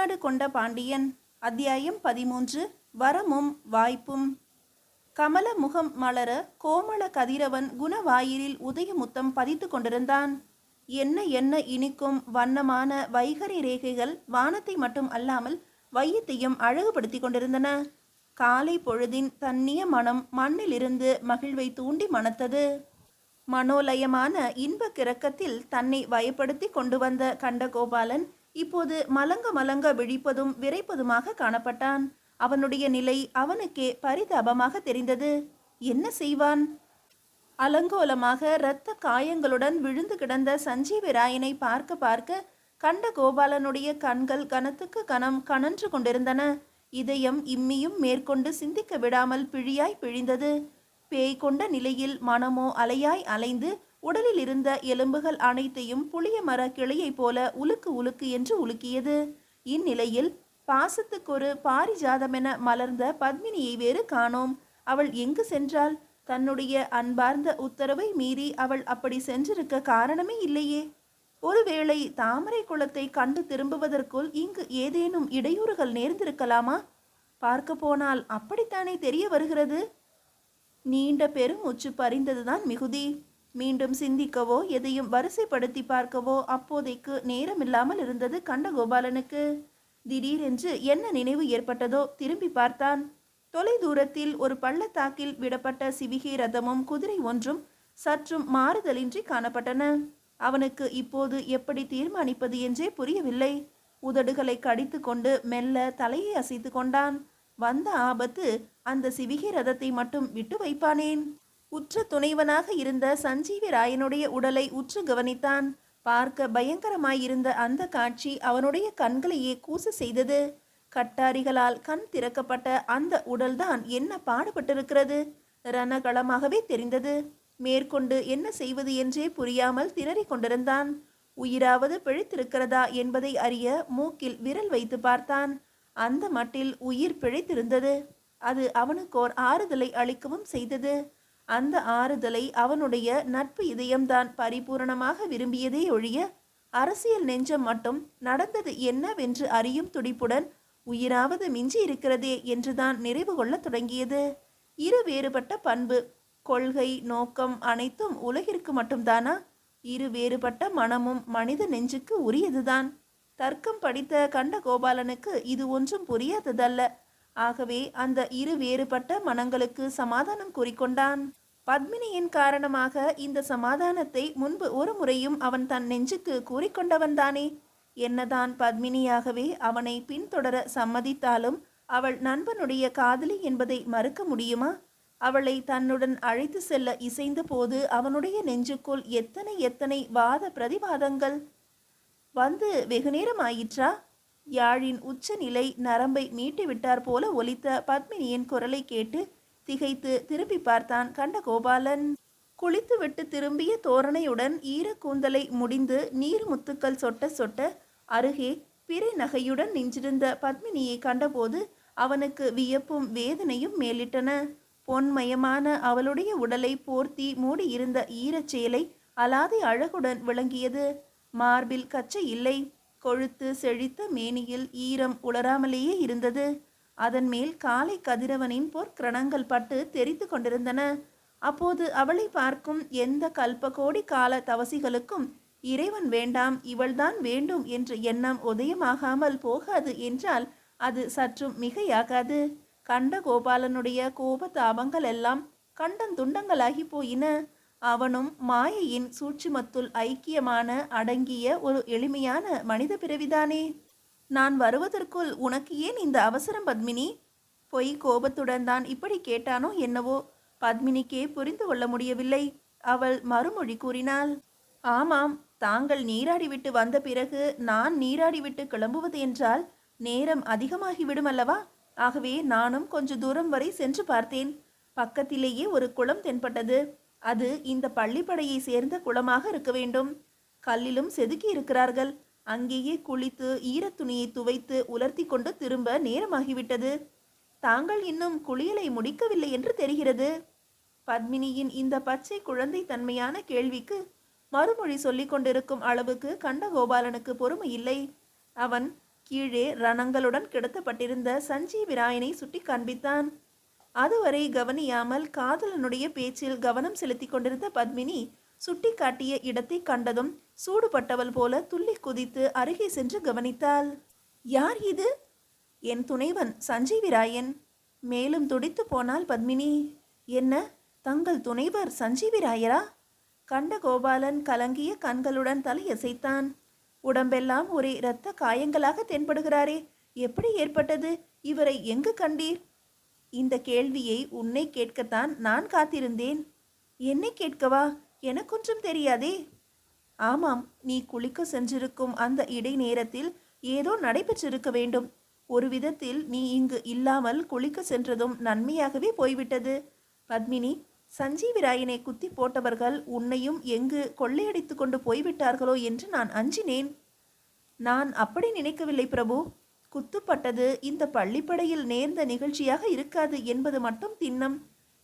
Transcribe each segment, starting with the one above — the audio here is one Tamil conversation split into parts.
மாநாடு கொண்ட பாண்டியன். அத்தியாயம் பதிமூன்று. வரமும் வாய்ப்பும். கமல முகம் மலர கோமள கதிரவன் குணவாயிலில் உதயமுத்தம் பதித்து கொண்டிருந்தான். என்ன என்ன இனிக்கும் வண்ணமான வைகரி ரேகைகள் வானத்தை மட்டும் அல்லாமல் வையத்தையும் அழகுபடுத்தி கொண்டிருந்தன. காலை பொழுதின் தன்னிய மனம் மண்ணிலிருந்து மகிழ்வை தூண்டி மணத்தது. மனோலயமான இன்ப கிறக்கத்தில் தன்னை வயப்படுத்தி கொண்டு வந்த கண்டகோபாலன் இப்போது மலங்க மலங்க விழிப்பதும் விரைப்பதுமாக காணப்பட்டான். அவனுடைய நிலை அவனுக்கே பரிதாபமாக தெரிந்தது. என்ன செய்வான்? அலங்கோலமாக இரத்த காயங்களுடன் விழுந்து கிடந்த சஞ்சீவிராயனை பார்க்க பார்க்க கண்ட கோபாலனுடைய கண்கள் கனத்துக்கு கனம் கனன்று கொண்டிருந்தன. இதயம் இம்மியும் மேற்கொண்டு சிந்திக்க விடாமல் பிழியாய் பிழிந்தது. பேய் கொண்ட நிலையில் மனமோ அலையாய் அலைந்து உடலில் இருந்த எலும்புகள் அனைத்தையும் புளிய மர கிளையைப் போல உலுக்கு உலுக்கு என்று உலுக்கியது. இந்நிலையில் பாசத்துக்கொரு பாரிஜாதமென மலர்ந்த பத்மினியை வேறு காணோம். அவள் எங்கு சென்றாள்? தன்னுடைய அன்பார்ந்த உத்தரவை மீறி அவள் அப்படி சென்றிருக்க காரணமே இல்லையே. ஒருவேளை தாமரை குளத்தை கண்டு திரும்புவதற்குள் இங்கு ஏதேனும் இடையூறுகள் நேர்ந்திருக்கலாமா? பார்க்க போனால் அப்படித்தானே தெரிய வருகிறது? நீண்ட பெருமூச்சு பறிந்ததுதான் மிகுதி. மீண்டும் சிந்திக்கவோ எதையும் வரிசைப்படுத்தி பார்க்கவோ அப்போதைக்கு நேரமில்லாமல் இருந்தது கண்டகோபாலனுக்கு திடீரென்று என்ன நினைவு ஏற்பட்டதோ திரும்பி பார்த்தான். தொலை தூரத்தில் ஒரு பள்ளத்தாக்கில் விடப்பட்ட சிவிகை ரதமும் குதிரை ஒன்றும் சற்றும் மாறுதலின்றி காணப்பட்டன. அவனுக்கு இப்போது எப்படி தீர்மானிப்பது என்றே புரியவில்லை. உதடுகளை கடித்து கொண்டு மெல்ல தலையை அசைத்து கொண்டான். வந்த ஆபத்து அந்த சிவிகை ரதத்தை மட்டும் விட்டு வைப்பானேன்? உற்ற துணைவனாக இருந்த சஞ்சீவி ராயனுடைய உடலை உற்று கவனித்தான். பார்க்க பயங்கரமாயிருந்த அந்த காட்சி அவனுடைய கண்களையே கூச செய்தது. கட்டாரிகளால் கண் திறக்கப்பட்ட அந்த உடல்தான் என்ன பாடுபட்டிருக்கிறது? ரணகளமாகவே தெரிந்தது. மேற்கொண்டு என்ன செய்வது என்றே புரியாமல் திணறிக் கொண்டிருந்தான். உயிராவது பிழைத்திருக்கிறதா என்பதை அறிய மூக்கில் விரல் வைத்து பார்த்தான். அந்த மட்டில் உயிர் பிழைத்திருந்தது. அது அவனுக்கோர் ஆறுதலை அளிக்கவும் செய்தது. அந்த ஆறுதலை அவனுடைய நட்பு இதயம்தான் பரிபூரணமாக விரும்பியதே ஒழிய அரசியல் நெஞ்சம் மட்டும் நடந்தது என்னவென்று அறியும் துடிப்புடன் உயிராவது மிஞ்சி இருக்கிறதே என்றுதான் நிறைவு கொள்ளத் தொடங்கியது. இரு வேறுபட்ட பண்பு கொள்கை நோக்கம் அனைத்தும் உலகிற்கு மட்டும்தானா? இரு வேறுபட்ட மனமும் மனித நெஞ்சுக்கு உரியதுதான். தர்க்கம் படித்த கண்டகோபாலனுக்கு இது ஒன்றும் புரியாததல்ல. ஆகவே அந்த இரு வேறுபட்ட மனங்களுக்கு சமாதானம் கூறிக்கொண்டான். பத்மினியின் காரணமாக இந்த சமாதானத்தை முன்பு ஒரு முறையும் அவன் தன் நெஞ்சுக்கு கூறிக்கொண்டவன்தானே என்னதான் பத்மினியாகவே அவனை பின்தொடர சம்மதித்தாலும் அவள் நண்பனுடைய காதலி என்பதை மறுக்க முடியுமா? அவளை தன்னுடன் அழைத்து செல்ல இசைந்த போது அவனுடைய நெஞ்சுக்குள் எத்தனை எத்தனை வாத பிரதிவாதங்கள்? வந்து வெகுநேரம் ஆயிற்றா? யாழின் உச்சநிலை நரம்பை மீட்டிவிட்டார் போல ஒலித்த பத்மினியின் குரலை கேட்டு திகைத்து திரும்பி பார்த்தான் கண்ட கோபாலன் குளித்துவிட்டு திரும்பிய தோரணையுடன் ஈரக்கூந்தலை முடிந்து நீர் முத்துக்கள் சொட்ட சொட்ட அருகே பிறை நகையுடன் நின்றிருந்த பத்மினியை கண்டபோது அவனுக்கு வியப்பும் வேதனையும் மேலிட்டன. பொன்மயமான அவளுடைய உடலை போர்த்தி மூடியிருந்த ஈரச் சேலை அலாதி அழகுடன் விளங்கியது. மார்பில் கச்சை இல்லை. கொழுத்து செழித்த மேனியில் ஈரம் உளராமலேயே இருந்தது. அதன் மேல் காலை கதிரவனின் பொற்கிரணங்கள் பட்டு தெரித்து கொண்டிருந்தன. அப்போது அவளை பார்க்கும் எந்த கல்பகோடி கால தவசிகளுக்கும் இறைவன் வேண்டாம் இவள்தான் வேண்டும் என்ற எண்ணம் உதயமாகாமல் போகாது என்றால் அது சற்றும் மிகையாகாது. கண்ட கோபாலனுடைய கோப தாபங்கள் எல்லாம் கண்டன் துண்டங்களாகி போயின. அவனும் மாயையின் சூட்சுமத்துள் ஐக்கியமான அடங்கிய ஒரு எளிமையான மனித பிறவிதானே. நான் வருவதற்குள் உனக்கு ஏன் இந்த அவசரம் பத்மினி? பொய் கோபத்துடன் தான் இப்படி கேட்டானோ என்னவோ? பத்மினிக்கே புரிந்து கொள்ள முடியவில்லை. அவள் மறுமொழி கூறினாள் ஆமாம் தாங்கள் நீராடிவிட்டு வந்த பிறகு நான் நீராடிவிட்டு கிளம்புவது என்றால் நேரம் அதிகமாகிவிடும் அல்லவா? ஆகவே நானும் கொஞ்ச தூரம் வரை சென்று பார்த்தேன். பக்கத்திலேயே ஒரு குளம் தென்பட்டது. அது இந்த பள்ளிப்படையை சேர்ந்த குளமாக இருக்க வேண்டும். கல்லிலும் செதுக்கி இருக்கிறார்கள் அங்கேயே குளித்து ஈரத்துணியை துவைத்து உலர்த்தி கொண்டு திரும்ப நேரமாகிவிட்டது. தாங்கள் இன்னும் குளியலை முடிக்கவில்லை என்று தெரிகிறது. பத்மினியின் இந்த பச்சை குழந்தை தன்மையான கேள்விக்கு மறுமொழி சொல்லிக் கொண்டிருக்கும் அளவுக்கு கண்டகோபாலனுக்கு பொறுமை இல்லை. அவன் கீழே ரணங்களுடன் கிடத்தப்பட்டிருந்த சஞ்சீவிராயனை சுட்டி காண்பித்தான். அதுவரை கவனியாமல் காதலனுடைய பேச்சில் கவனம் செலுத்திக் கொண்டிருந்த பத்மினி சுட்டிக்காட்டிய இடத்தை கண்டதும் சூடுபட்டவள் போல துள்ளி குதித்து அருகே சென்று கவனித்தாள். யார் இது? என் துணைவன் சஞ்சீவிராயன். மேலும் துடித்து போனாள் பத்மினி. என்ன? தங்கள் துணைவர் சஞ்சீவிராயரா? கண்ட கோபாலன் கலங்கிய கண்களுடன் தலையசைத்தான். உடம்பெல்லாம் ஒரே இரத்த காயங்களாக தென்படுகிறாரே. எப்படி ஏற்பட்டது? இவரை எங்கு கண்டீர்? இந்த கேள்வியை உன்னை கேட்கத்தான் நான் காத்திருந்தேன். என்னை கேட்கவா? எனக்கொன்றும் தெரியாதே. ஆமாம் நீ குளிக்க சென்றிருக்கும் அந்த இடைநேரத்தில் ஏதோ நடைபெற்றிருக்க வேண்டும். ஒரு விதத்தில் நீ இங்கு இல்லாமல் குளிக்க சென்றதும் நன்மையாகவே போய்விட்டது. பத்மினி சஞ்சீவிராயனை குத்தி போட்டவர்கள் உன்னையும் எங்கு கொள்ளையடித்து கொண்டு போய்விட்டார்களோ என்று நான் அஞ்சினேன். நான் அப்படி நினைக்கவில்லை பிரபு. குத்துப்பட்டது இந்த பள்ளிப்படையில் நேர்ந்த நிகழ்ச்சியாக இருக்காது என்பது மட்டும் திண்ணம்.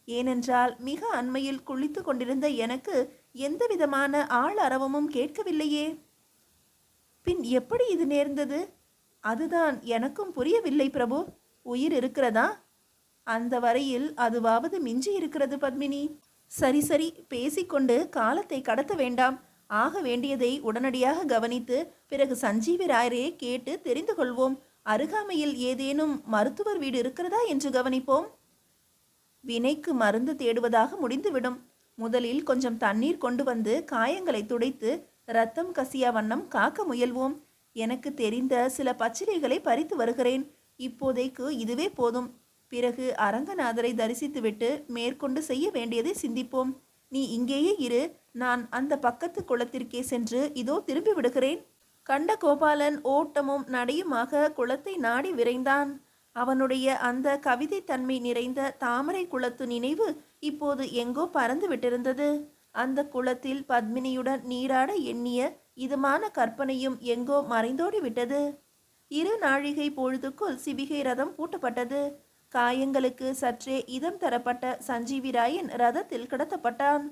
ஏனென்றால் மிக அண்மையில் குளித்து கொண்டிருந்த எனக்கு எந்த விதமான ஆள் அரவமும் கேட்கவில்லையே. பின் எப்படி இது நேர்ந்தது? அதுதான் எனக்கும் புரியவில்லை பிரபு. உயிர் இருக்கிறதா? அந்த வரையில் அதுவாவது மிஞ்சி இருக்கிறது பத்மினி. சரி சரி பேசிக்கொண்டு காலத்தை கடத்த வேண்டாம். ஆக வேண்டியதை உடனடியாக கவனித்து பிறகு சஞ்சீவி ராயரே கேட்டு தெரிந்து கொள்வோம். அருகாமையில் ஏதேனும் மருத்துவர் வீடு இருக்கிறதா என்று கவனிப்போம். வினைக்கு மருந்து தேடுவதாக முடிந்துவிடும். முதலில் கொஞ்சம் தண்ணீர் கொண்டு வந்து காயங்களை துடைத்து ரத்தம் கசியா வண்ணம் காக்க முயல்வோம். எனக்கு தெரிந்த சில பச்சிலைகளை பறித்து வருகிறேன். இப்போதைக்கு இதுவே போதும். பிறகு அரங்கநாதரை தரிசித்துவிட்டு மேற்கொண்டு செய்ய வேண்டியதை சிந்திப்போம். நீ இங்கேயே இரு. நான் அந்த பக்கத்து குளத்திற்கே சென்று இதோ திரும்பி விடுகிறேன் கண்ட கோபாலன் ஓட்டமும் நடையுமாக குளத்தை நாடி விரைந்தான். அவனுடைய அந்த கவிதை தன்மை நிறைந்த தாமரை குளத்து நினைவு இப்போது எங்கோ பறந்து விட்டிருந்தது. அந்த குளத்தில் பத்மினியுடன் நீராட எண்ணிய இதமான கற்பனையும் எங்கோ மறைந்தோடி விட்டது. இரு நாழிகை பொழுதுக்குள் சிவிகை ரதம் பூட்டப்பட்டது. காயங்களுக்கு சற்றே இதம் தரப்பட்ட சஞ்சீவிராயன் ரதத்தில் கடத்தப்பட்டான்.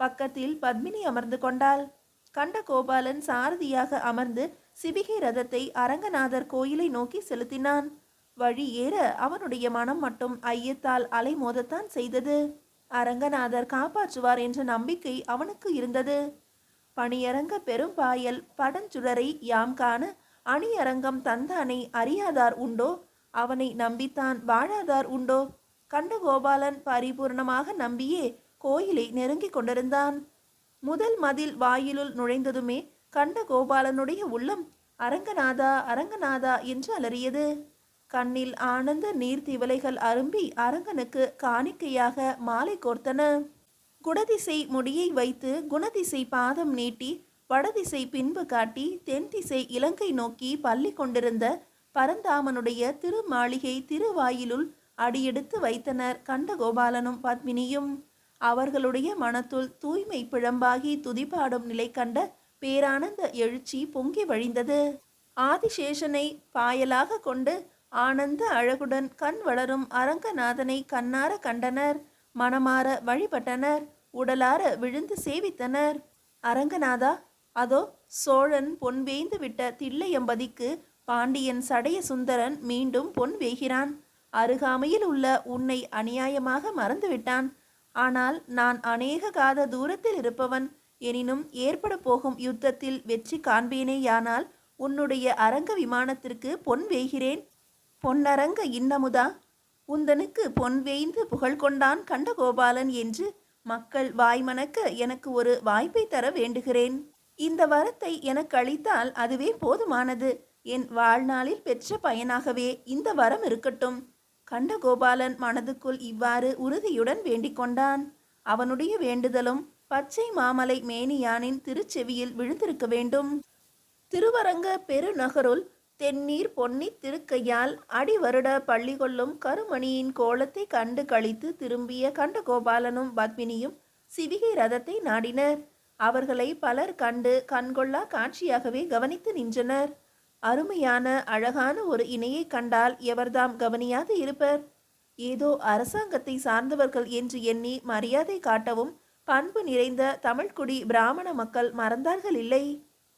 பக்கத்தில் பத்மினி அமர்ந்து கொண்டாள். கண்ட கோபாலன் சாரதியாக அமர்ந்து சிவிகை ரதத்தை அரங்கநாதர் கோயிலை நோக்கி செலுத்தினான். வழி ஏற அவனுடைய மனம் மட்டும் ஐயத்தால் அலைமோதத்தான் செய்தது. அரங்கநாதர் காப்பாற்றுவார் என்ற நம்பிக்கை அவனுக்கு இருந்தது. பணியரங்க பெரும்பாயல் படஞ்சுடரை யாம் காண அணியரங்கம் தந்தானை அறியாதார் உண்டோ? அவனை நம்பித்தான் வாழாதார் உண்டோ? கண்ட கோபாலன் பரிபூர்ணமாக நம்பியே கோயிலை நெருங்கிக் கொண்டிருந்தான். முதல் மதில் வாயிலுள் நுழைந்ததுமே கண்ட கோபாலனுடைய உள்ளம் அரங்கநாதா அரங்கநாதா என்று அலறியது. கண்ணில் ஆனந்த நீர்த்திவலைகள் அரும்பி அரங்கனுக்கு காணிக்கையாக மாலை கோர்த்தன. குடதிசை முடியை வைத்து குணதிசை பாதம் நீட்டி வடதிசை பின்பு காட்டி தென் திசை இலங்கை நோக்கி பள்ளி கொண்டிருந்த பரந்தாமனுடைய திருமாளிகை திருவாயிலுள் அடியெடுத்து வைத்தனர் கண்டகோபாலனும் பத்மினியும். அவர்களுடைய மனத்துள் தூய்மை பிழம்பாகி துதிபாடும் நிலை கண்ட பேரானந்த எழுச்சி பொங்கி வழிந்தது. ஆதிசேஷனை பாயலாக கொண்டு ஆனந்த அழகுடன் கண் வளரும் அரங்கநாதனை கண்ணார கண்டனர். மனமாற வழிபட்டனர். உடலார விழுந்து சேவித்தனர். அரங்கநாதா அதோ சோழன் பொன் வேய்ந்து விட்ட தில்லையம்பதிக்கு பாண்டியன் சடைய சுந்தரன் மீண்டும் பொன் வேகிறான். அருகாமையில் உள்ள உன்னை அநியாயமாக மறந்துவிட்டான் ஆனால் நான் அநேக காத தூரத்தில் இருப்பவன். எனினும் ஏற்பட போகும் யுத்தத்தில் வெற்றி காண்பேனேயானால் உன்னுடைய அரங்க விமானத்திற்கு பொன் வேகிறேன். பொன்னரங்க இன்னமுதா? உந்தனுக்கு பொன் வேய்ந்து புகழ் கொண்டான் கண்டகோபாலன் என்று மக்கள் வாய்மணக்க எனக்கு ஒரு வாய்ப்பை தர வேண்டுகிறேன். இந்த வரத்தை எனக்கு அளித்தால் அதுவே போதுமானது. என் வாழ்நாளில் பெற்ற பயனாகவே இந்த வரம் இருக்கட்டும். கண்டகோபாலன் மனதுக்குள் இவ்வாறு உறுதியுடன் வேண்டிக் கொண்டான். அவனுடைய வேண்டுதலும் பச்சை மாமலை மேனியானின் திருச்செவியில் விழுந்திருக்க வேண்டும். திருவரங்க பெருநகருள் தென்னீர் பொன்னி திருக்கையால் அடி வருட பள்ளி கொள்ளும் கருமணியின் கோலத்தை கண்டு கழித்து திரும்பிய கண்டகோபாலனும் பத்மினியும் சிவிகை ரதத்தை நாடினர். அவர்களை பலர் கண்டு கண்கொள்ளா காட்சியாகவே கவனித்து நின்றனர். அருமையான அழகான ஒரு இணையை கண்டால் எவர்தாம் கவனியாது இருப்பர். ஏதோ அரசாங்கத்தை சார்ந்தவர்கள் என்று எண்ணி மரியாதை காட்டவும் பண்பு நிறைந்த தமிழ்குடி பிராமண மக்கள் மறந்தார்கள் இல்லை.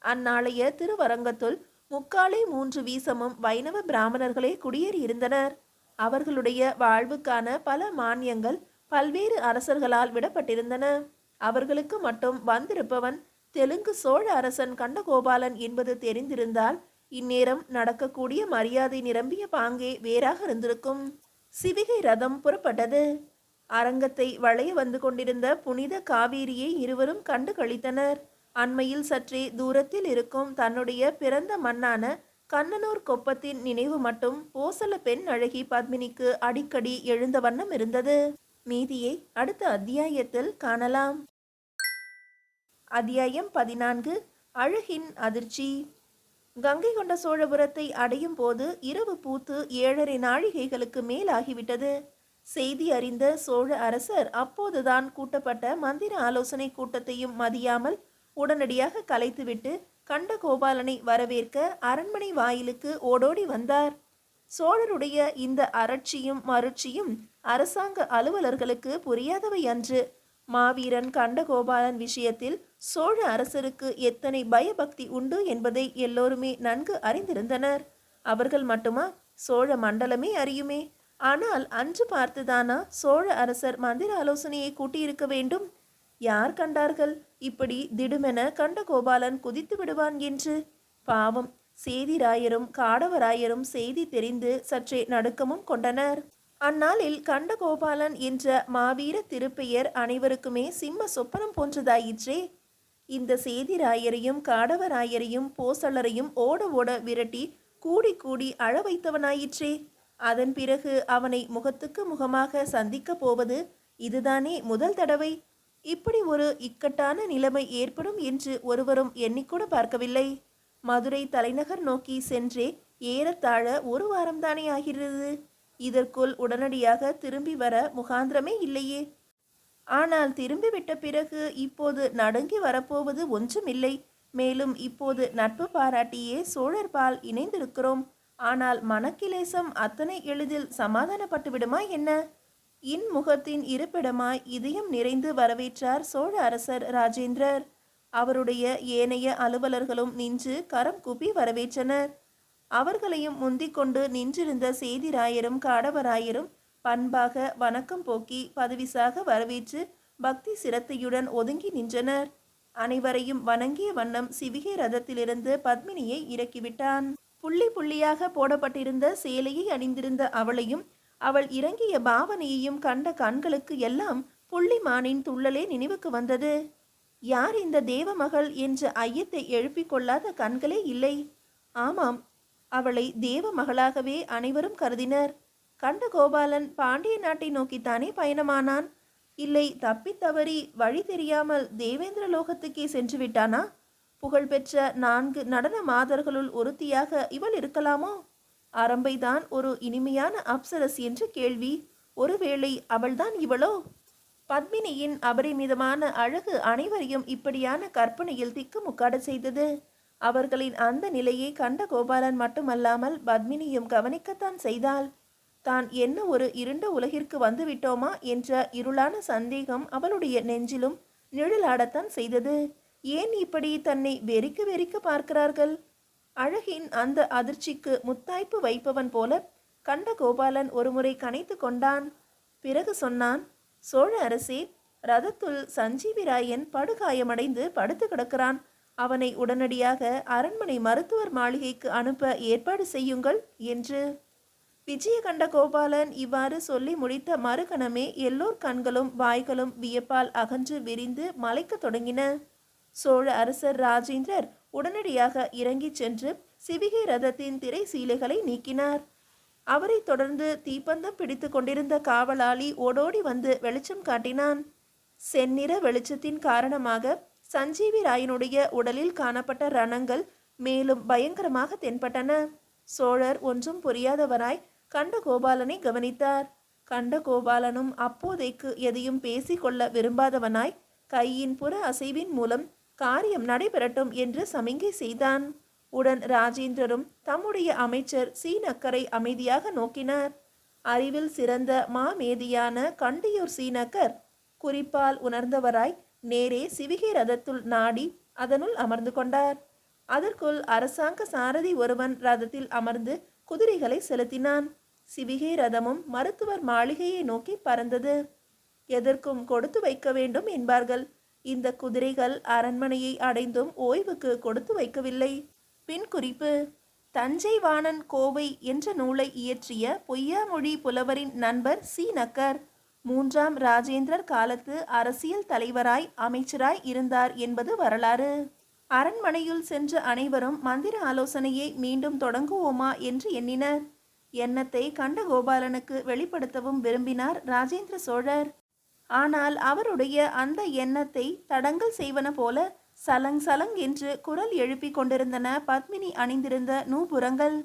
அந்நாளைய திருவரங்கத்துள் முக்காலே மூன்று வீசமும் வைணவ பிராமணர்களே குடியேறியிருந்தனர் அவர்களுடைய வாழ்வுக்கான பல மானியங்கள் பல்வேறு அரசர்களால் விடப்பட்டிருந்தன. அவர்களுக்கு மட்டும் வந்திருப்பவன் தெலுங்கு சோழ அரசன் கண்டகோபாலன் என்பது தெரிந்திருந்தால் இந்நேரம் நடக்கக்கூடிய மரியாதை நிரம்பிய பாங்கே வேறாக இருந்திருக்கும். சிவிகை ரதம் புறப்பட்டது. அரங்கத்தை வளைய வந்து கொண்டிருந்த புனித காவேரியை இருவரும் கண்டு கழித்தனர் அண்மையில் சற்றே தூரத்தில் இருக்கும் தன்னுடைய பிறந்த மண்ணான கண்ணனூர் கொப்பத்தின் நினைவு மட்டும் போசல பெண் அழகி பத்மினிக்கு அடிக்கடி எழுந்த வண்ணம் இருந்தது. மீதியை அடுத்த அத்தியாயத்தில் காணலாம். அத்தியாயம் பதினான்கு. அழகின் அதிர்ச்சி. கங்கை கொண்ட சோழபுரத்தை அடையும் போது இரவு பூத்து ஏழரை நாழிகைகளுக்கு மேலாகிவிட்டது. செய்தி அறிந்த சோழ அரசர் அப்போதுதான் கூட்டப்பட்ட மந்திர ஆலோசனை கூட்டத்தையும் மதியாமல் உடனடியாக கலைத்துவிட்டு கண்ட கோபாலனை வரவேற்க அரண்மனை வாயிலுக்கு ஓடோடி வந்தார். சோழருடைய இந்த அரட்சியும் மருட்சியும் அரசாங்க அலுவலர்களுக்கு புரியாதவை அன்று. மாவீரன் கண்டகோபாலன் விஷயத்தில் சோழ அரசருக்கு எத்தனை பயபக்தி உண்டு என்பதை எல்லோருமே நன்கு அறிந்திருந்தனர். அவர்கள் மட்டுமா? சோழ மண்டலமே அறியுமே. ஆனால் அன்று பார்த்துதானா சோழ அரசர் மந்திர ஆலோசனையை கூட்டியிருக்க வேண்டும்? யார் கண்டார்கள்? இப்படி திடுமென கண்டகோபாலன் குதித்து விடுவான் என்று. பாவம் சேதிராயரும் காடவராயரும் செய்தி தெரிந்து சற்றே நடுக்கமும் கொண்டனர். அந்நாளில் கண்டகோபாலன் என்ற மாவீர திருப்பெயர் அனைவருக்குமே சிம்ம சொப்பனம் போன்றதாயிற்றே. இந்த சேதிராயரையும் காடவராயரையும் போசலரையும் ஓட ஓட விரட்டி கூடி கூடி அழ வைத்தவனாயிற்றே. அதன் பிறகு அவனை முகத்துக்கு முகமாக சந்திக்கப் போவது இதுதானே முதல் தடவை. இப்படி ஒரு இக்கட்டான நிலைமை ஏற்படும் என்று ஒருவரும் எண்ணிக்கூட பார்க்கவில்லை. மதுரை தலைநகர் நோக்கி சென்றே ஏறத்தாழ ஒரு வாரம்தானே ஆகிறது. இதற்குள் உடனடியாக திரும்பி வர முகாந்திரமே இல்லையே. ஆனால் திரும்பிவிட்ட பிறகு இப்போது நடுங்கி வரப்போவது ஒன்றுமில்லை. மேலும் இப்போது நட்பு பாராட்டியே சோழர்பால் இணைந்திருக்கிறோம். ஆனால் மனக்கிலேசம் அத்தனை எளிதில் சமாதானப்பட்டு விடுமா என்ன? இன்முகத்தின் இருப்பிடமாய் இதயம் நிறைந்து வரவேற்றார் சோழ அரசர் ராஜேந்திரர். அவருடைய ஏனைய அலுவலர்களும் நின்று கரம் கூப்பி வரவேற்றனர். அவர்களையும் முந்திக் கொண்டு நின்றிருந்த சேதிராயரும் காடவராயரும் பண்பாக வணக்கம் போக்கி பதவிசாக வரவேற்று பக்தி சிரத்தையுடன் ஒதுங்கி நின்றனர். அனைவரையும் வணங்கிய வண்ணம் சிவிகை ரதத்திலிருந்து பத்மினியை இறக்கிவிட்டான். புள்ளி புள்ளியாக போடப்பட்டிருந்த சேலையை அணிந்திருந்த அவளையும் அவள் இறங்கிய பாவனையையும் கண்ட கண்களுக்கு எல்லாம் புள்ளிமானின் துள்ளலே நினைவுக்கு வந்தது. யார் இந்த தேவமகள்? என்ற ஐயத்தை எழுப்பிக் கொள்ளாத கண்களே இல்லை. ஆமாம் அவளை தேவ மகளாகவே அனைவரும் கருதினர். கண்ட கோபாலன் பாண்டிய நாட்டை நோக்கித்தானே பயணமானான்? இல்லை தப்பித் தவறி வழி தெரியாமல் தேவேந்திர லோகத்துக்கே சென்று விட்டானா? புகழ்பெற்ற நான்கு நடன மாதர்களுள் ஒருத்தியாக இவள் இருக்கலாமோ? அரம்பைதான் ஒரு இனிமையான அப்சரஸ் என்ற கேள்வி. ஒருவேளை அவள்தான் இவளோ? பத்மினியின் அபரிமிதமான அழகு அனைவரையும் இப்படியான கற்பனையில் திக்குமுக்காட செய்தது. அவர்களின் அந்த நிலையை கண்ட கோபாலன் மட்டுமல்லாமல் பத்மினியும் கவனிக்கத்தான் செய்தாள். தான் என்ன ஒரு இருண்ட உலகிற்கு வந்துவிட்டோமா என்ற இருளான சந்தேகம் அவளுடைய நெஞ்சிலும் நிழலாடத்தான் செய்தது. ஏன் இப்படி தன்னை வெறிக்க வெறிக்க பார்க்கிறார்கள்? அழகின் அந்த அதிர்ச்சிக்கு முத்தாய்ப்பு வைப்பவன் போல கண்ட கோபாலன் ஒருமுறை கனைத்து கொண்டான். பிறகு சொன்னான் சோழ அரசே ரதத்துள் சஞ்சீவிராயன் படுகாயமடைந்து படுத்து கிடக்கிறான். அவனை உடனடியாக அரண்மனை மருத்துவர் மாளிகைக்கு அனுப்ப ஏற்பாடு செய்யுங்கள் என்று. விஜயகண்ட கோபாலன் இவ்வாறு சொல்லி முடித்த மறுகணமே எல்லோர் கண்களும் வாய்களும் வியப்பால் அகன்று விரிந்து மலைக்கத் தொடங்கின. சோழ அரசர் ராஜேந்திரர் உடனடியாக இறங்கிச் சென்று சிவிகை ரதத்தின் திரை சீலைகளை நீக்கினார். அவரைத் தொடர்ந்து தீப்பந்தம் பிடித்து கொண்டிருந்த காவலாளி ஓடோடி வந்து வெளிச்சம் காட்டினான். செந்நிற வெளிச்சத்தின் காரணமாக சஞ்சீவி ராயனுடைய உடலில் காணப்பட்ட ரணங்கள் மேலும் பயங்கரமாக தென்பட்டன. சோழர் ஒன்றும் புரியாதவராய் கண்டகோபாலனை கவனித்தார். கண்டகோபாலனும் அப்போதைக்கு எதையும் பேசிக்கொள்ள விரும்பாதவனாய் கையின் புற அசைவின் மூலம் காரியம் நடைபெறட்டும் என்று சமிங்கை செய்தான். உடன் ராஜேந்திரரும் தம்முடைய அமைச்சர் சீனக்கரை அமைதியாக நோக்கினார். அறிவில் சிறந்த மாமேதியான கண்டியூர் சீனக்கர் குறிப்பால் உணர்ந்தவராய் நேரே சிவிகை ரதத்துள் நாடி அதனுள் அமர்ந்து கொண்டார். அதற்குள் அரசாங்க சாரதி ஒருவன் ரதத்தில் அமர்ந்து குதிரைகளை செலுத்தினான். சிவிகை ரதமும் மருத்துவர் மாளிகையை நோக்கி பறந்தது. எதற்கும் கொடுத்து வைக்க வேண்டும் என்பார்கள். இந்த குதிரைகள் அரண்மனையை அடைந்தும் ஓய்வுக்கு கொடுத்து வைக்கவில்லை. பின் குறிப்பு தஞ்சை வாணன் கோவை என்ற நூலை இயற்றிய பொய்யாமொழி புலவரின் நண்பர் சி. நக்கர். மூன்றாம் ராஜேந்திரர் காலத்து அரசியல் தலைவராய் அமைச்சராய் இருந்தார் என்பது வரலாறு. அரண்மனையுள் சென்ற அனைவரும் மந்திர ஆலோசனையை மீண்டும் தொடங்குவோமா என்று எண்ணினர். எண்ணத்தை கண்டகோபாலனுக்கு வெளிப்படுத்தவும் விரும்பினார் ராஜேந்திர சோழர். ஆனால் அவருடைய அந்த எண்ணத்தை தடங்கல் செய்வன போல சலங் சலங் என்று குரல் எழுப்பிக் கொண்டிருந்தன பத்மினி அணிந்திருந்த நூபுரங்கள்.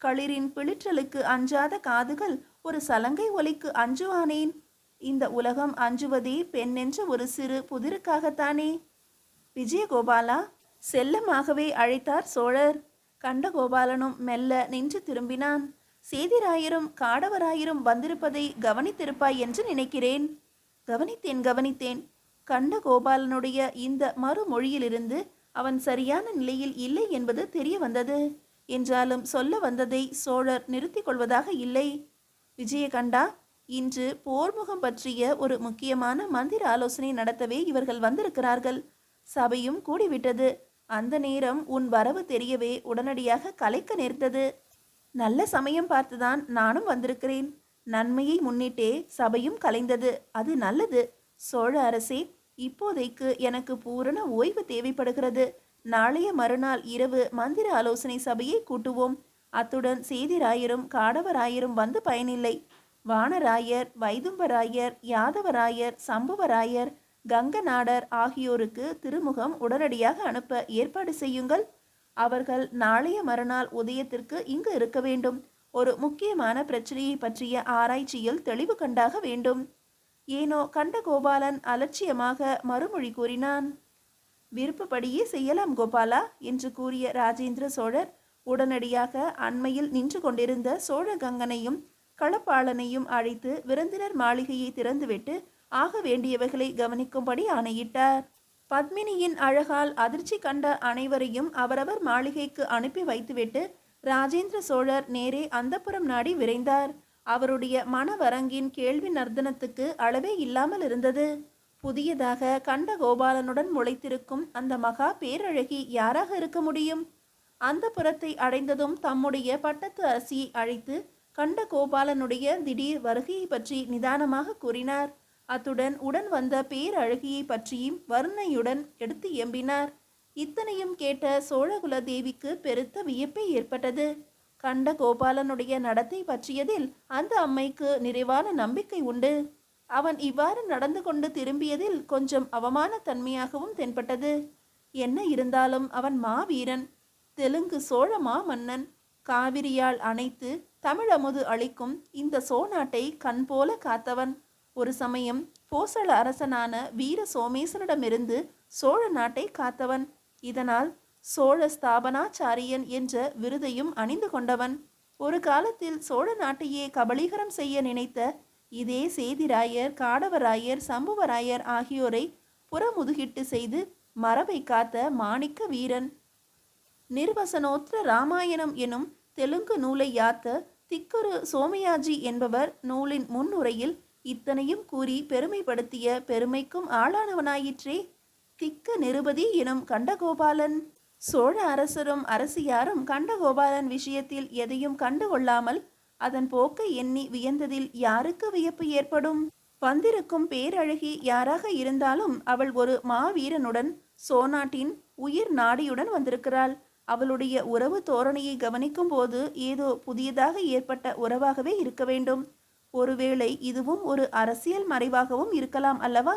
களிரின் பிளிற்றலுக்கு அஞ்சாத காதுகள் ஒரு சலங்கை ஒலிக்கு அஞ்சுவானேன். இந்த உலகம் அஞ்சுவதே பெண்ணென்ற ஒரு சிறு புதிருக்காகத்தானே. விஜயகோபாலா செல்லமாகவே அழைத்தார் சோழர். கண்டகோபாலனும் மெல்ல நின்று திரும்பினான். சேதிராயரும் காடவராயரும் வந்திருப்பதை கவனித்திருப்பாய் என்று நினைக்கிறேன். கவனித்தேன் கவனித்தேன். கண்டகோபாலனுடைய இந்த மறுமொழியிலிருந்து அவன் சரியான நிலையில் இல்லை என்பது தெரிய வந்தது. என்றாலும் சொல்ல வந்ததை சோழர் நிறுத்திக் கொள்வதாக இல்லை. விஜயகண்டா இன்று போர்முகம் பற்றிய ஒரு முக்கியமான மந்திர ஆலோசனை நடத்தவே இவர்கள் வந்திருக்கிறார்கள். சபையும் கூடிவிட்டது. அந்த நேரம் உன் வரவு தெரியவே உடனடியாக கலைக்க நேர்ந்தது. நல்ல சமயம் பார்த்துதான் நானும் வந்திருக்கிறேன். நன்மையை முன்னிட்டே சபையும் கலைந்தது. அது நல்லது. சோழ அரசே இப்போதைக்கு எனக்கு பூரண ஓய்வு தேவைப்படுகிறது. நாளைய மறுநாள் இரவு மந்திர ஆலோசனை சபையை கூட்டுவோம். அத்துடன் சேதிராயரும் காடவராயரும் வந்து பயனில்லை. வானராயர் வைதும்பராயர் யாதவராயர் சம்புவராயர் கங்கநாடர் ஆகியோருக்கு திருமுகம் உடனடியாக அனுப்ப ஏற்பாடு செய்யுங்கள். அவர்கள் நாளைய மறுநாள் உதயத்திற்கு இங்கு இருக்க வேண்டும். ஒரு முக்கியமான பிரச்சனையை பற்றிய ஆராய்ச்சியில் தெளிவு கண்டாக வேண்டும். ஏனோ கண்டகோபாலன் அலட்சியமாக மறுமொழி கூறினான். விருப்பப்படியே செய்யலாம் கோபாலா என்று கூறிய ராஜேந்திர சோழர் உடனடியாக அண்மையில் நின்று கொண்டிருந்த சோழகங்கனையும் களப்பாளனையும் அழைத்து விருந்தினர் மாளிகையை திறந்துவிட்டு ஆக வேண்டியவைகளை கவனிக்கும்படி ஆணையிட்டார். பத்மினியின் அழகால் அதிர்ச்சி கண்ட அனைவரையும் அவரவர் மாளிகைக்கு அனுப்பி வைத்துவிட்டு ராஜேந்திர சோழர் நேரே அந்தப்புறம் நாடி விரைந்தார். அவருடைய மனவரங்கின் கேள்வி நர்த்தனத்துக்கு அளவே இல்லாமல் இருந்தது. புதியதாக கண்ட கோபாலனுடன் முளைத்திருக்கும் அந்த மகா பேரழகி யாராக இருக்க முடியும்? அந்த புறத்தை அடைந்ததும் தம்முடைய பட்டத்து அரசியை அழைத்து கண்ட கோபாலனுடைய திடீர் வருகையை பற்றி நிதானமாக கூறினார். அத்துடன் உடன் வந்த பேரழகியை பற்றியும் வர்ணையுடன் எடுத்து எம்பினார். இத்தனையும் கேட்ட சோழகுல தேவிக்கு பெருத்த வியப்பே ஏற்பட்டது. கண்ட கோபாலனுடைய நடத்தை பற்றியதில் அந்த அம்மைக்கு நிறைவான நம்பிக்கை உண்டு. அவன் இவ்வாறு நடந்து கொண்டு திரும்பியதில் கொஞ்சம் அவமான தன்மையாகவும் தென்பட்டது. என்ன இருந்தாலும் அவன் மாவீரன் தெலுங்கு சோழ மாமன்னன் காவிரியால் அணைத்து தமிழமுது அளிக்கும் இந்த சோநாட்டை கண் போல காத்தவன். ஒரு சமயம் போசள அரசனான வீர சோமேசனிடமிருந்து சோழ நாட்டை காத்தவன். இதனால் சோழ ஸ்தாபனாச்சாரியன் என்ற விருதையும் அணிந்து கொண்டவன். ஒரு காலத்தில் சோழ நாட்டையே கபலீகரம் செய்ய நினைத்த இதே சேதிராயர் காடவராயர் சம்புவராயர் ஆகியோரை புறமுதுகிட்டு செய்து மரபை காத்த மாணிக்க வீரன். நிர்வசனோத்திர ராமாயணம் எனும் தெலுங்கு நூலை யாத்த திக்குரு சோமயாஜி என்பவர் நூலின் முன்னுரையில் இத்தனையும் கூறி பெருமைப்படுத்திய பெருமைக்கும் ஆளானவனாயிற்றே. திக்க நிருபதி எனும் கண்டகோபாலன். சோழ அரசரும் அரசியாரும் கண்டகோபாலன் விஷயத்தில் எதையும் கண்டுகொள்ளாமல் அதன் போக்கை எண்ணி வியந்ததில் யாருக்கு வியப்பு ஏற்படும்? வந்திருக்கும் பேரழகி யாராக இருந்தாலும் அவள் ஒரு மாவீரனுடன் சோநாட்டின் உயிர் நாடியுடன் வந்திருக்கிறாள். அவளுடைய உறவு தோரணையை கவனிக்கும் போது ஏதோ புதியதாக ஏற்பட்ட உறவாகவே இருக்க வேண்டும். ஒருவேளை இதுவும் ஒரு அரசியல் மறைவாகவும் இருக்கலாம் அல்லவா?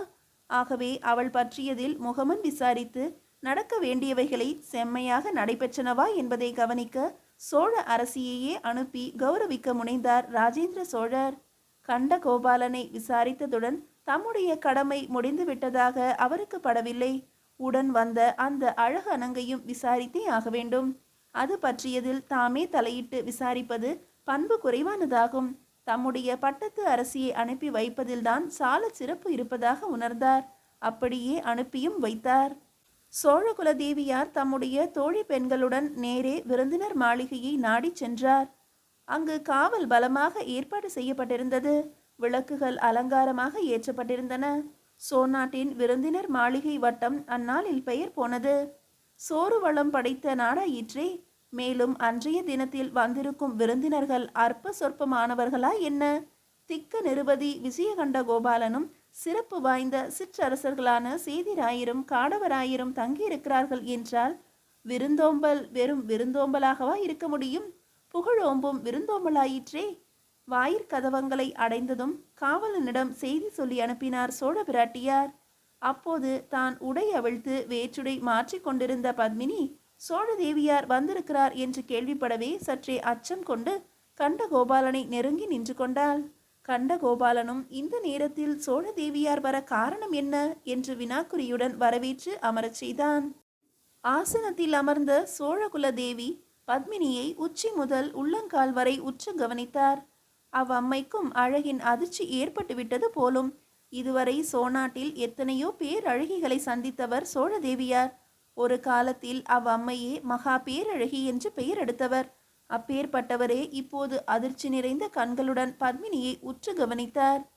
ஆகவே அவள் பற்றியதில் முகமன் விசாரித்து நடக்க வேண்டியவைகளை செம்மையாக நடைபெற்றனவா? என்பதை கவனிக்க சோழ அரசியையே அனுப்பி கௌரவிக்க முனைந்தார் ராஜேந்திர சோழர். கண்ட கோபாலனை விசாரித்ததுடன் தம்முடைய கடமை முடிந்துவிட்டதாக அவருக்கு படவில்லை. உடன் வந்த அந்த அழகு அனங்கையும் விசாரித்தே ஆக வேண்டும். அது பற்றியதில் தாமே தலையிட்டு விசாரிப்பது பண்பு குறைவானதாகும். தம்முடைய பட்டத்து அரசியை அனுப்பி வைப்பதில்தான் சால சிறப்பு இருப்பதாக உணர்ந்தார். அப்படியே அனுப்பியும் வைத்தார். சோழகுலதேவியார் தம்முடைய தோழி பெண்களுடன் நேரே விருந்தினர் மாளிகையை நாடிச் சென்றார். அங்கு காவல் பலமாக ஏற்பாடு செய்யப்பட்டிருந்தது. விளக்குகள் அலங்காரமாக ஏற்றப்பட்டிருந்தன. சோநாட்டின் விருந்தினர் மாளிகை வட்டம் அந்நாளில் பெயர் போனது. சோறு வளம் படைத்த நாடாயிற்றே மேலும் அன்றைய தினத்தில் வந்திருக்கும் விருந்தினர்கள் அற்ப சொற்பமானவர்களா என்ன? திக்க நிருபதி விஜயகண்ட கோபாலனும் சிறப்பு வாய்ந்த சிற்றரசர்களான சேதிராயரும் காடவராயரும் தங்கியிருக்கிறார்கள் என்றால் விருந்தோம்பல் வெறும் விருந்தோம்பலாகவா இருக்க முடியும்? புகழோம்பும் விருந்தோம்பலாயிற்றே. வாயிற்கதவங்களை அடைந்ததும் காவலனிடம் செய்தி சொல்லி அனுப்பினார் சோழ பிராட்டியார் அப்போது தான் உடை அவிழ்த்து வேற்றுடை மாற்றிக் கொண்டிருந்த பத்மினி சோழதேவியார் வந்திருக்கிறார் என்று கேள்விப்படவே சற்றே அச்சம் கொண்டு கண்டகோபாலனை நெருங்கி நின்று கொண்டாள். கண்டகோபாலனும் இந்த நேரத்தில் சோழதேவியார் வர காரணம் என்ன? என்று வினாக்குறியுடன் வரவேற்று அமரச் செய்தான். ஆசனத்தில் அமர்ந்த சோழகுல தேவி பத்மினியை உச்சி முதல் உள்ளங்கால் வரை உற்று கவனித்தார். அவ்வம்மைக்கும் அழகின் அதிர்ச்சி ஏற்பட்டுவிட்டது போலும் இதுவரை சோநாட்டில் எத்தனையோ பேரழகிகளை சந்தித்தவர் சோழதேவியார். ஒரு காலத்தில் அவ்வம்மையே மகா பேரழகி என்று பெயர் எடுத்தவர். அப்பேற்பட்டவரே இப்போது அதிர்ச்சி நிறைந்த கண்களுடன் பத்மினியை உற்று கவனித்தார்.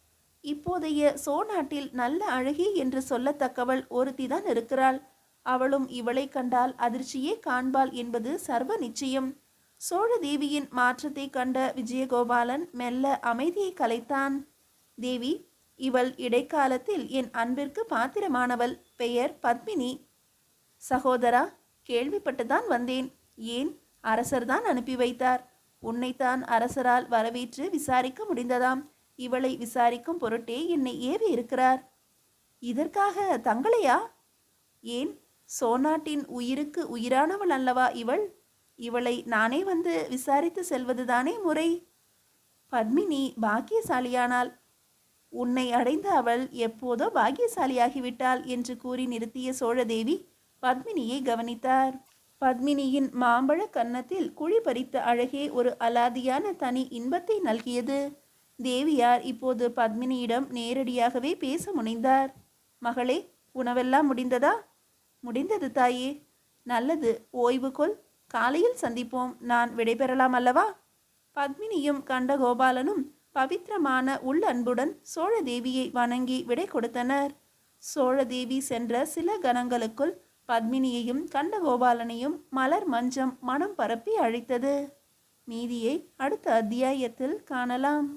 இப்போதைய சோநாட்டில் நல்ல அழகி என்று சொல்லத்தக்கவள் ஒருத்திதான் இருக்கிறாள். அவளும் இவளை கண்டால் அதிர்ச்சியே காண்பாள் என்பது சர்வ நிச்சயம். சோழ தேவியின் மாற்றத்தை கண்ட விஜயகோபாலன் மெல்ல அமைதியை கலைத்தான். தேவி இவள் இடைக்காலத்தில் என் அன்பிற்கு பாத்திரமானவள். பெயர் பத்மினி. சகோதரா கேள்விப்பட்டுதான் வந்தேன். ஏன்? அரசர்தான் அனுப்பி வைத்தார். உன்னைத்தான் அரசரால் வரவேற்று விசாரிக்க முடிந்ததாம். இவளை விசாரிக்கும் பொருட்டே என்னை ஏவி இருக்கிறார். இதற்காக தங்களையா? ஏன்? சோநாட்டின் உயிருக்கு உயிரானவள் அல்லவா இவள்? இவளை நானே வந்து விசாரித்து செல்வதுதானே முறை? பத்மினி பாக்கியசாலியானாள். உன்னை அடைந்த அவள் எப்போதோ பாக்கியசாலியாகிவிட்டாள் என்று கூறி நிறுத்திய சோழதேவி பத்மினியை கவனித்தார். பத்மினியின் மாம்பழ கன்னத்தில் குழி பறித்த அழகே ஒரு அலாதியான தனி இன்பத்தை நல்கியது. தேவியார் இப்போது பத்மினியிடம் நேரடியாகவே பேச முனைந்தார். மகளே உணவெல்லாம் முடிந்ததா? முடிந்தது தாயே. நல்லது ஓய்வு கொள். காலையில் சந்திப்போம். நான் விடைபெறலாம் அல்லவா? பத்மினியும் கண்டகோபாலனும் பவித்திரமான உள்ளன்புடன் சோழதேவியை வணங்கி விடை கொடுத்தனர். சோழதேவி சென்ற சில கணங்களுக்குள் பத்மினியையும் கண்டகோபாலனையும் மலர் மஞ்சம் மனம் பரப்பி அழைத்தது. மீதியை அடுத்த அத்தியாயத்தில் காணலாம்.